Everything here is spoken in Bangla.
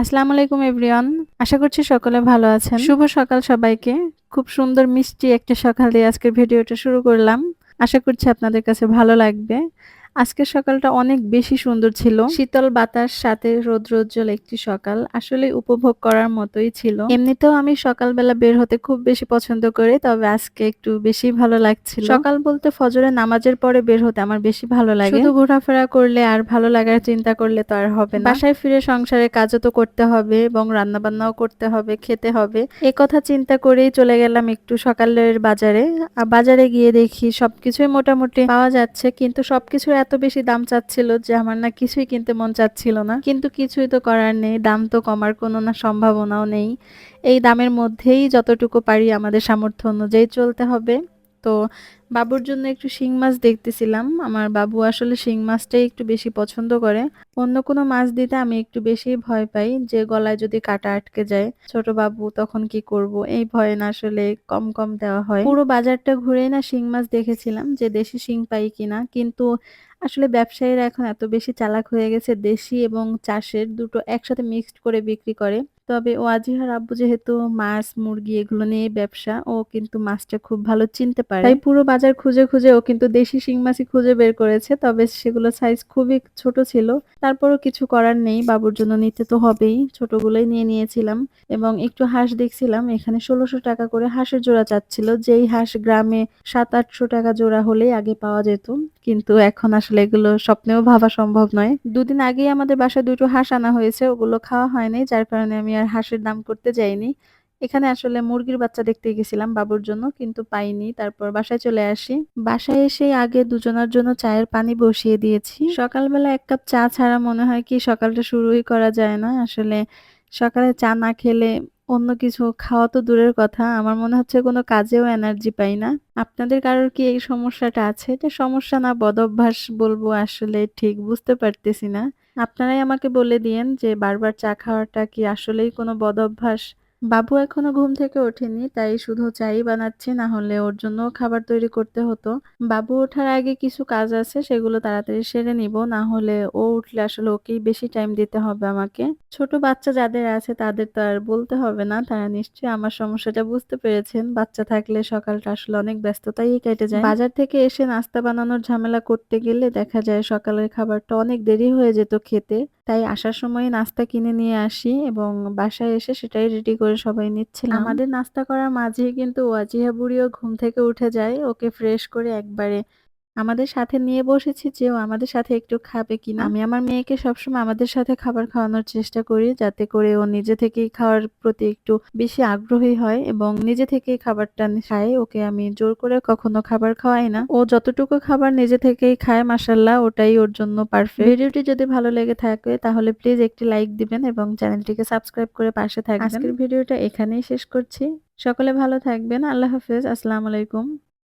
আসসালামু আলাইকুম এভরিওয়ান। আশা করছি সকলে ভালো আছেন। শুভ সকাল সবাইকে। খুব সুন্দর, মিষ্টি একটা সকাল দিয়ে আজকের ভিডিওটা শুরু করলাম। আশা করছি আপনাদের কাছে ভালো লাগবে। আজকের সকালটা অনেক বেশি সুন্দর ছিল। শীতল বাতাস সাথে রৌদ্রোজ্জ্বল একটি সকাল আসলে উপভোগ করার মতোই ছিল। এমনিতেও আমি সকালবেলা বের হতে খুব বেশি পছন্দ করি তবে আজকে একটু বেশি ভালো লাগছিল। সকাল বলতে ফজরে নামাজের পরে বের হতে আমার বেশি ভালো লাগে। শুধু ঘোরাফেরা করলে আর ভালো লাগার চিন্তা করলে তো আর হবে না। বাসায় ফিরে সংসারে কাজও তো করতে হবে এবং রান্না বান্নাও করতে হবে খেতে হবে। এ কথা চিন্তা করেই চলে গেলাম একটু সকালের বাজারে। আর বাজারে গিয়ে দেখি সবকিছুই মোটামুটি পাওয়া যাচ্ছে কিন্তু সবকিছুর এত বেশি দাম চাচ্ছিল যে আমার না কিছুই কিনতে মন চাচ্ছিল না। কিন্তু কিছুই তো করার নেই, দাম তো কমার কোনো না সম্ভাবনাও নেই। এই দামের মধ্যেই যতটুকু পারি আমাদের সামর্থ্য অনুযায়ী চলতে হবে। তো বাবুর জন্য একটু শিং মাছ দেখতেছিলাম। আমার বাবু আসলে শিং মাছটাই একটু বেশি পছন্দ করে। অন্য কোনো মাছ দিতে আমি একটু বেশি ভয় পাই যে গলায় যদি কাটা আটকে যায়, ছোট বাবু তখন কি করব? এই ভয়ে না আসলে কম কম দেওয়া হয়। পুরো বাজারটা ঘুরে না শিং মাছ দেখেছিলাম যে দেশি শিং পাই কিনা। কিন্তু আসলে ব্যবসায়ীরা এখন এত বেশি চালাক হয়ে গেছে দেশি এবং চাষের দুটো একসাথে মিক্সড করে বিক্রি করে। তবে ও আজিহার আব্বু যেহেতু মাছ, মুরগি এগুলো নিয়ে ব্যবসা, ও কিন্তু মাছটা খুব ভালো চিনতে পারে। তাই পুরো বাজার খুঁজে খুঁজে ও কিন্তু দেশি শিং মাছই খুঁজে বের করেছে, তবে সেগুলো সাইজ খুবই ছোট ছিল। তারপরও কিছু করার নেই, বাবুর জন্য নিতে তো হবেই। ছোটগুলোই নিয়ে নিয়েছিলাম এবং একটু হাঁস দেখছিলাম, এখানে ষোলোশো টাকা করে হাঁসের জোড়া চাচ্ছিল। যেই হাঁস গ্রামে সাত আটশো টাকা জোড়া হলেই আগে পাওয়া যেত, কিন্তু এখন আসলে এগুলো স্বপ্নেও ভাবা সম্ভব নয়। দুদিন আগেই আমাদের বাসায় দুটো হাঁস আনা হয়েছে, ওগুলো খাওয়া হয়নি, যার কারণে আমি আর হাঁসের দাম করতে যাইনি। এখানে আসলে মুরগির বাচ্চা দেখতে গেছিলাম বাবুর জন্য, কিন্তু পাইনি। তারপর বাসায় চলে আসি। বাসায় এসে আগে দুজনের জন্য চায়ের পানি বসিয়ে দিয়েছি। সকালবেলা এক কাপ চা ছাড়া মনে হয় কি সকালটা শুরুই করা যায় না। আসলে সকালে চা না খেলে অন্য কিছু, খাওয়া তো দূরের কথা। আমার মনে হচ্ছে কোনো কাজেও এনার্জি পাই না। আপনাদের কারোর কি এই সমস্যাটা আছে? এটা সমস্যা না, বদভ্যাস বলব আসলে ঠিক, বুঝতে পারতেছি না। আপনারাই আমাকে বলে দিয়েন যে বারবার চা খাওয়াটা কি আসলেই কোনো বদভ্যাস? বাবু এখনও ঘুম থেকে ওঠেনি, তাই শুধু চাই বানাচ্ছি, না হলে ওর জন্য খাবার তৈরি করতে হতো। বাবু ওঠার আগে কিছু কাজ আছে, সেগুলো তাড়াতাড়ি সেরে নিব, না হলে ও উঠলে আসলে ওকেই বেশি টাইম দিতে হবে আমাকে। ছোট বাচ্চা যাদের আছে, তাদের তো আর বলতে হবে না, তারা নিশ্চয়ই আমার সমস্যাটা বুঝতে পেরেছেন। বাচ্চা থাকলে সকালটা আসলে অনেক ব্যস্ততাই কেটে যায়। বাজার থেকে এসে নাস্তা বানানোর ঝামেলা করতে গেলে দেখা যায় সকালের খাবারটা অনেক দেরি হয়ে যেত খেতে। তাই আসার সময় নাস্তা কিনে নিয়ে আসি এবং বাসায় এসে সেটাই রেডি করে সবাই নিচ্ছিলাম। আমাদের নাস্তা করার মাঝেই কিন্তু ওয়াজিহা বুড়িও ঘুম থেকে উঠে যায় ওকে ফ্রেশ করে একবারে আমাদের সাথে নিয়ে বসেছি যে ও আমাদের সাথে একটু খাবে কিনা। আমি আমার মেয়েকে সবসময় আমাদের সাথে খাবার খাওয়ানোর চেষ্টা করি, যাতে করে ও নিজে থেকেই খাওয়ার প্রতি একটু বেশি আগ্রহী হয় এবং নিজে থেকেই খাবারটা খায়। ওকে আমি জোর করে কখনো খাবার খাওয়াই না। ও যতটুকু খাবার নিজে থেকেই খায় মাসাল্লাহ ওটাই ওর জন্য পারফেক্ট ভিডিওটি যদি ভালো লেগে থাকে, তাহলে প্লিজ একটি লাইক দিবেন এবং চ্যানেলটিকে সাবস্ক্রাইব করে পাশে থাকবেন। আজকের ভিডিওটা এখানেই শেষ করছি। সকলে ভালো থাকবেন। আল্লাহ হাফেজ। আসসালামু আলাইকুম।